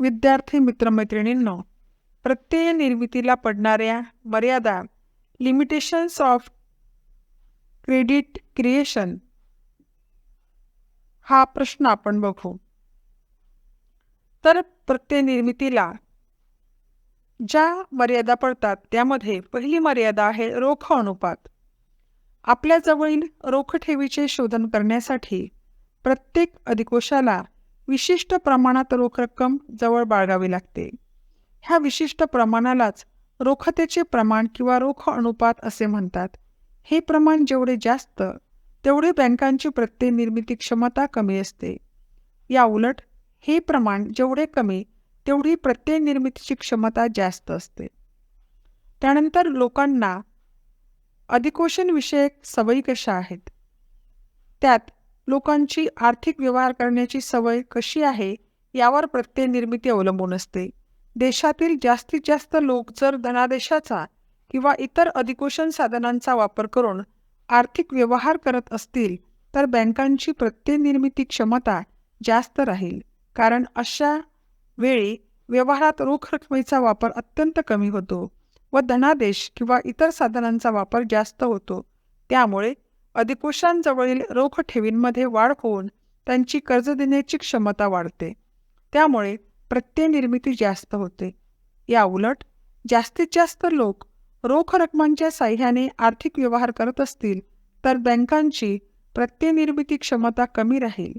विद्यार्थी मित्रमैत्रिणींनो प्रत्यय निर्मितीला पडणाऱ्या मर्यादा लिमिटेशन्स ऑफ क्रेडिट क्रिएशन हा प्रश्न आपण बघू. तर प्रत्यय निर्मितीला ज्या मर्यादा पडतात त्यामध्ये पहिली मर्यादा आहे रोख अनुपात. आपल्याजवळील रोख ठेवीचे शोधन करण्यासाठी प्रत्येक अधिकोशाला विशिष्ट प्रमाणात रोख रक्कम जवळ बाळगावी लागते. ह्या विशिष्ट प्रमाणालाच रोखतेचे प्रमाण किंवा रोख अनुपात असे म्हणतात. हे प्रमाण जेवढे जास्त तेवढे बँकांची प्रत्यय निर्मिती क्षमता कमी असते. या उलट हे प्रमाण जेवढे कमी तेवढी प्रत्यय निर्मितीची क्षमता जास्त असते. त्यानंतर लोकांना अधिकोषणविषयक सवयी कशा आहेत? त्यात लोकांची आर्थिक व्यवहार करण्याची सवय कशी आहे यावर प्रत्यय निर्मिती अवलंबून असते. देशातील जास्तीत जास्त लोक जर धनादेशाचा किंवा इतर अधिकोषण साधनांचा वापर करून आर्थिक व्यवहार करत असतील तर बँकांची प्रत्यय निर्मिती क्षमता जास्त राहील. कारण अशा वेळी व्यवहारात रोख रकमेचा वापर अत्यंत कमी होतो व धनादेश किंवा इतर साधनांचा वापर जास्त होतो. त्यामुळे अधिकोषांजवळील रोख ठेवींमध्ये वाढ होऊन त्यांची कर्ज देण्याची क्षमता वाढते. त्यामुळे प्रत्यय निर्मिती जास्त होते. या उलट जास्तीत जास्त लोक रोख रकमांच्या साह्याने आर्थिक व्यवहार करत असतील तर बँकांची प्रत्यय निर्मिती क्षमता कमी राहील.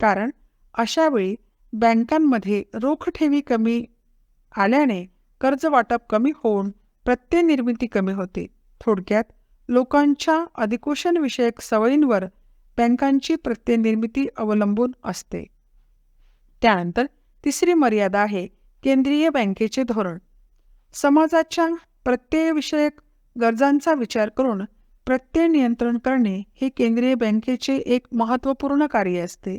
कारण अशावेळी बँकांमध्ये रोख ठेवी कमी आल्याने कर्ज वाटप कमी होऊन प्रत्यय निर्मिती कमी होते. थोडक्यात लोकांच्या अधिकोषणविषयक सवयींवर बँकांची प्रत्यय निर्मिती अवलंबून असते. त्यानंतर तिसरी मर्यादा आहे केंद्रीय बँकेचे धोरण. समाजाच्या प्रत्ययविषयक गरजांचा विचार करून प्रत्यय नियंत्रण करणे हे केंद्रीय बँकेचे एक महत्त्वपूर्ण कार्य असते.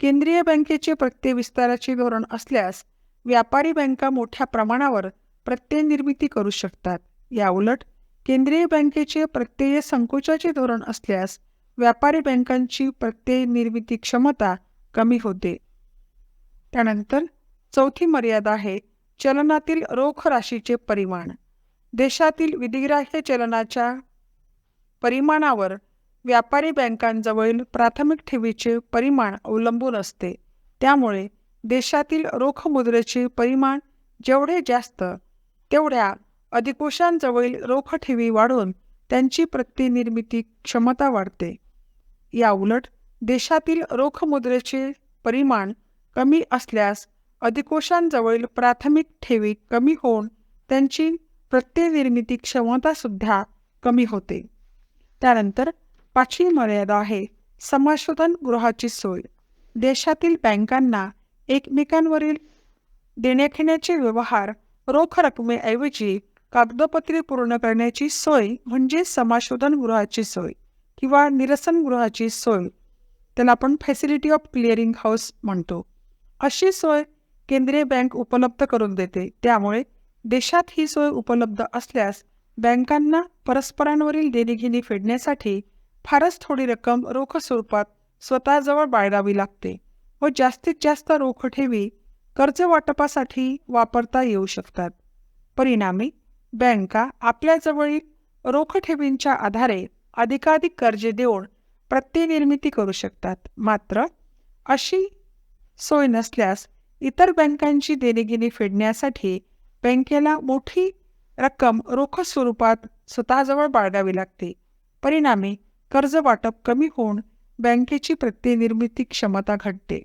केंद्रीय बँकेचे प्रत्यय विस्ताराचे धोरण असल्यास व्यापारी बँका मोठ्या प्रमाणावर प्रत्यय निर्मिती करू शकतात. याउलट केंद्रीय बँकेचे प्रत्यय संकोचाचे धोरण असल्यास व्यापारी बँकांची प्रत्यय निर्मिती क्षमता कमी होते. त्यानंतर चौथी मर्यादा आहे चलनातील रोख राशीचे परिमाण. देशातील विधिग्राह्य चलनाच्या परिमाणावर व्यापारी बँकांजवळील प्राथमिक ठेवीचे परिमाण अवलंबून असते. त्यामुळे देशातील रोख मुद्रेचे परिमाण जेवढे जास्त तेवढ्या अधिकोशांजवळील रोख ठेवी वाढून त्यांची प्रतिनिर्मिती क्षमता वाढते. या उलट देशातील रोख मुद्रेचे परिमाण कमी असल्यास अधिकोषांजवळील प्राथमिक ठेवी कमी होऊन त्यांची प्रत्ययनिर्मिती क्षमतासुद्धा कमी होते. त्यानंतर पाचवी मर्यादा आहे समाशोधन गृहाची सोय. देशातील बँकांना एकमेकांवरील देण्याखेण्याचे व्यवहार रोख रकमेऐवजी कागदपत्रे पूर्ण करण्याची सोय म्हणजे समाशोधन गृहाची सोय किंवा निरसन गृहाची सोय. त्याला आपण फॅसिलिटी ऑफ क्लिअरिंग हाऊस म्हणतो. अशी सोय केंद्रीय बँक उपलब्ध करून देते. त्यामुळे देशात ही सोय उपलब्ध असल्यास बँकांना परस्परांवरील देणीघेणी फेडण्यासाठी फारच थोडी रक्कम रोख स्वरूपात स्वतःजवळ बाळगावी लागते व जास्तीत जास्त रोख ठेवी कर्ज वाटपासाठी वापरता येऊ शकतात. परिणामी बँका आपल्याजवळील रोख ठेवींच्या आधारे अधिकाधिक कर्जे देऊन प्रत्ययनिर्मिती करू शकतात. मात्र अशी सोय नसल्यास इतर बँकांची देणेघेणी फेडण्यासाठी बँकेला मोठी रक्कम रोख स्वरूपात स्वतःजवळ बाळगावी लागते. परिणामी कर्ज वाटप कमी होऊन बँकेची प्रत्ययनिर्मिती क्षमता घटते.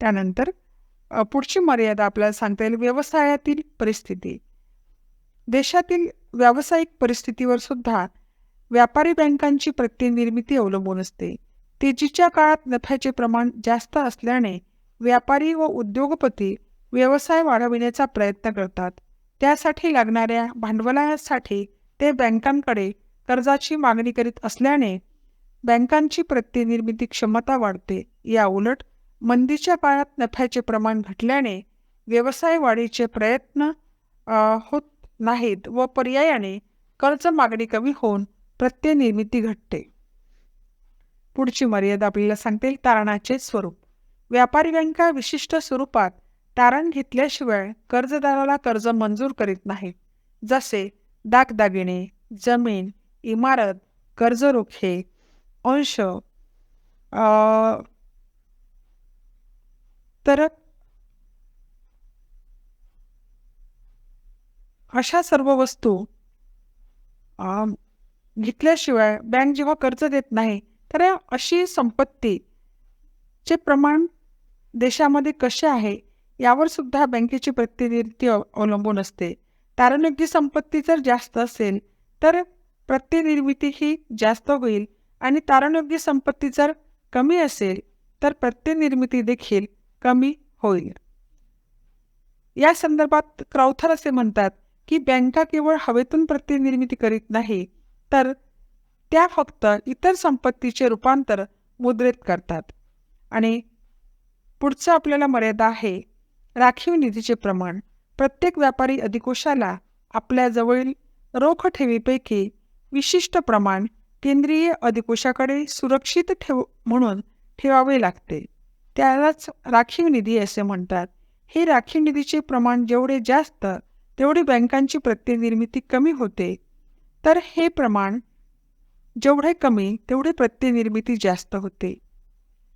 त्यानंतर पुढची मर्यादा आपल्याला सांगता येईल व्यवसायातील परिस्थिती. देशातील व्यावसायिक परिस्थितीवर सुद्धा व्यापारी बँकांची प्रतिनिर्मिती अवलंबून असते. तेजीच्या काळात नफ्याचे प्रमाण जास्त असल्याने व्यापारी व उद्योगपती व्यवसाय वाढविण्याचा प्रयत्न करतात. त्यासाठी लागणाऱ्या भांडवलासाठी ते बँकांकडे कर्जाची मागणी करीत असल्याने बँकांची प्रतिनिर्मिती क्षमता वाढते. या उलट मंदीच्या काळात नफ्याचे प्रमाण घटल्याने व्यवसाय वाढीचे प्रयत्न होत नाहीत व पर्यायाने कर्ज मागणी कमी होऊन प्रत्ययनिर्मिती घटते. पुढची मर्यादा आपल्याला सांगते तारणाचे स्वरूप. व्यापारी बँका विशिष्ट स्वरूपात तारण घेतल्याशिवाय कर्जदाराला कर्ज मंजूर करीत नाहीत. जसे दागदागिने जमीन इमारत कर्ज रोखे अंश तर अशा सर्व वस्तू घेतल्याशिवाय बँक जेव्हा कर्ज देत नाही तर अशी संपत्ती चे प्रमाण देशामध्ये कसे आहे यावर सुद्धा बँकेची प्रतिनिधी अवलंबून असते. तारणयोग्य संपत्ती जर जास्त असेल तर प्रत्ययनिर्मिती ही जास्त होईल आणि तारणयोग्य संपत्ती जर कमी असेल तर प्रत्ययनिर्मिती देखील कमी होईल. या संदर्भात क्राउथर असे म्हणतात की बँका केवळ हवेतून प्रतिनिर्मिती करीत नाही तर त्या फक्त इतर संपत्तीचे रूपांतर मुद्रित करतात. आणि पुढचं आपल्याला मर्यादा आहे राखीव निधीचे प्रमाण. प्रत्येक व्यापारी अधिकोशाला आपल्या जवळील रोख ठेवीपैकी विशिष्ट प्रमाण केंद्रीय अधिकोशाकडे सुरक्षित ठेव म्हणून ठेवावे लागते. त्यालाच राखीव निधी असे म्हणतात. हे राखीव निधीचे प्रमाण जेवढे जास्त तेवढी बँकांची प्रत्ययनिर्मिती कमी होते. तर हे प्रमाण जेवढे कमी तेवढी प्रत्ययनिर्मिती जास्त होते.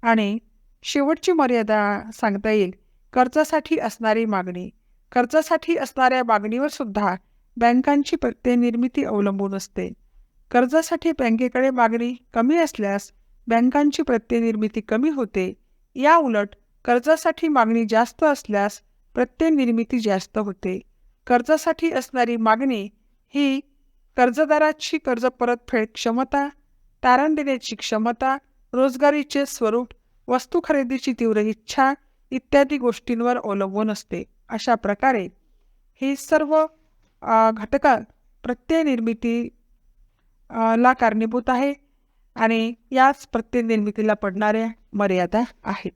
आणि शेवटची मर्यादा सांगता येईल कर्जासाठी असणारी मागणी. कर्जासाठी असणाऱ्या मागणीवर सुद्धा बँकांची प्रत्ययनिर्मिती अवलंबून असते. कर्जासाठी बँकेकडे मागणी कमी असल्यास बँकांची प्रत्ययनिर्मिती कमी होते. या उलट कर्जासाठी मागणी जास्त असल्यास प्रत्ययनिर्मिती जास्त होते. कर्जासाठी असणारी मागणी ही कर्जदाराची कर्ज परतफेड क्षमता तारण देण्याची क्षमता रोजगारीचे स्वरूप वस्तू खरेदीची तीव्र इच्छा इत्यादी गोष्टींवर अवलंबून असते. अशा प्रकारे हे सर्व घटक प्रत्यय निर्मिती ला कारणीभूत आहे आणि याच प्रत्यय निर्मितीला पडणाऱ्या मर्यादा आहेत.